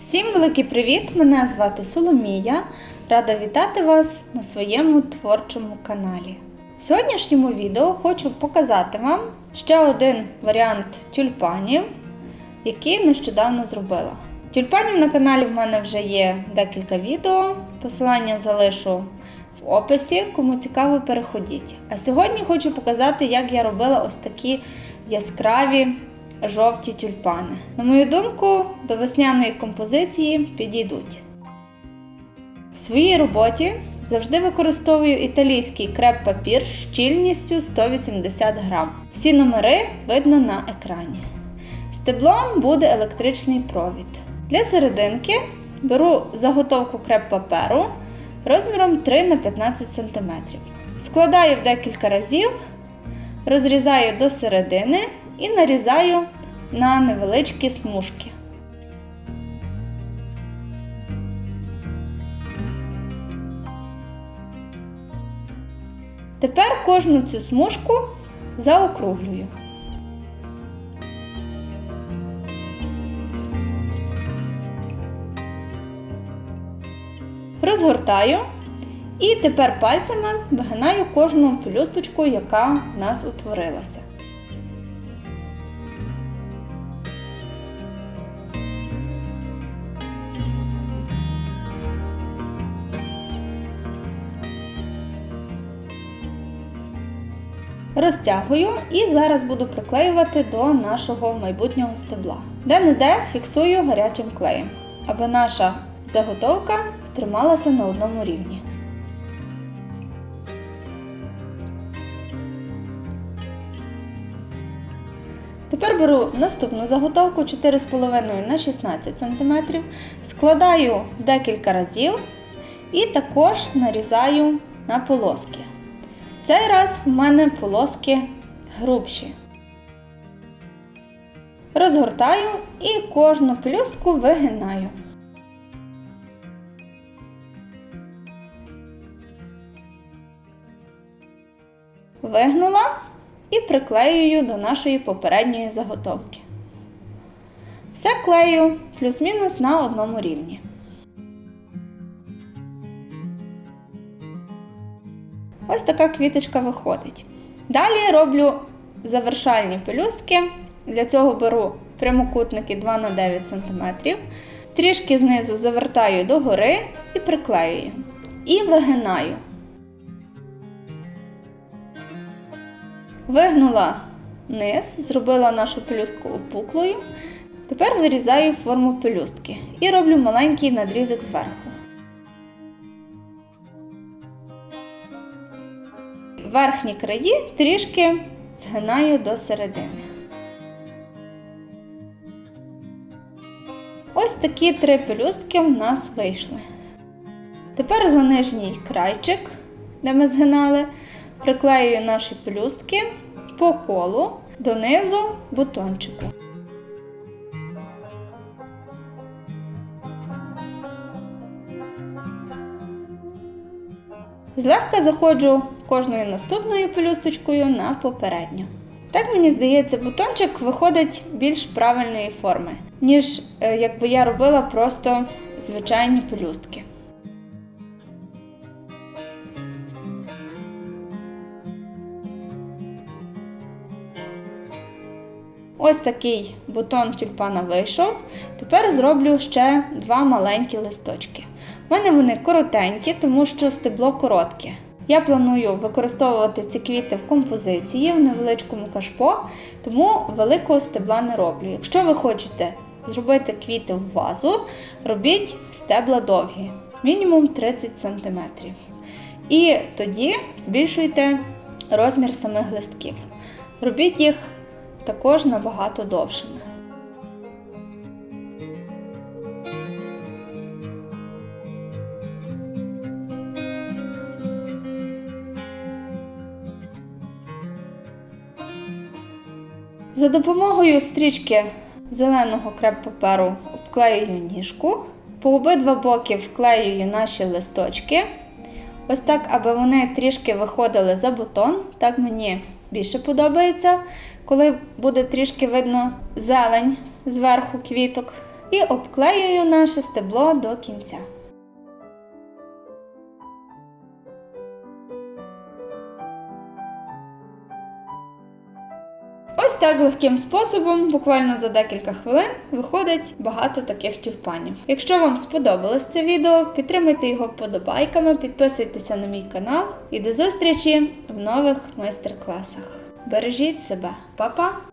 Всім великий привіт! Мене звати Соломія. Рада вітати вас на своєму творчому каналі. В сьогоднішньому відео хочу показати вам ще один варіант тюльпанів, який нещодавно зробила. Тюльпанів на каналі в мене вже є декілька відео. Посилання залишу в описі, кому цікаво, переходіть. А сьогодні хочу показати, як я робила ось такі яскраві жовті тюльпани. На мою думку, до весняної композиції підійдуть. В своїй роботі завжди використовую італійський креп-папір з щільністю 180 грам. Всі номери видно на екрані. Стеблом буде електричний провід. Для серединки беру заготовку креп-паперу розміром 3 на 15 см. Складаю в декілька разів, розрізаю до середини і нарізаю на невеличкі смужки. Тепер кожну цю смужку заокруглюю. Розгортаю і тепер пальцями вигинаю кожну пелюсточку, яка в нас утворилася. Розтягую і зараз буду приклеювати до нашого майбутнього стебла. Де-не-де фіксую гарячим клеєм, аби наша заготовка трималася на одному рівні. Тепер беру наступну заготовку 4,5 на 16 см, складаю декілька разів і також нарізаю на полоски. Цей раз в мене полоски грубші. Розгортаю і кожну плюстку вигинаю. Вигнула і приклеюю до нашої попередньої заготовки. Все клею плюс-мінус на одному рівні. Ось така квіточка виходить. Далі роблю завершальні пелюстки. Для цього беру прямокутники 2 на 9 см, трішки знизу завертаю догори і приклеюю. І вигинаю. Вигнула низ, зробила нашу пелюстку опуклою. Тепер вирізаю форму пелюстки і роблю маленький надрізок зверху. Верхні краї трішки згинаю до середини. Ось такі три пелюстки в нас вийшли. Тепер за нижній крайчик, де ми згинали, приклеюю наші пелюстки по колу донизу бутончику. Злегка заходжу кожною наступною пелюсточкою на попередню. Так мені здається, бутончик виходить більш правильної форми, ніж е, якби я робила просто звичайні пелюстки. Ось такий бутон тюльпана вийшов. Тепер зроблю ще два маленькі листочки. У мене вони коротенькі, тому що стебло коротке. Я планую використовувати ці квіти в композиції в невеличкому кашпо, тому великого стебла не роблю. Якщо ви хочете зробити квіти в вазу, робіть стебла довгі, мінімум 30 см. І тоді збільшуйте розмір самих листків. Робіть їх також набагато довшими. За допомогою стрічки зеленого креп-паперу обклеюю ніжку, по обидва боки вклеюю наші листочки. Ось так, аби вони трішки виходили за бутон. Так мені більше подобається, коли буде трішки видно зелень зверху квіток. і обклеюю наше стебло до кінця. Так легким способом, буквально за декілька хвилин, виходить багато таких тюльпанів. Якщо вам сподобалось це відео, підтримайте його вподобайками, підписуйтеся на мій канал і до зустрічі в нових майстер-класах. Бережіть себе, Па-па!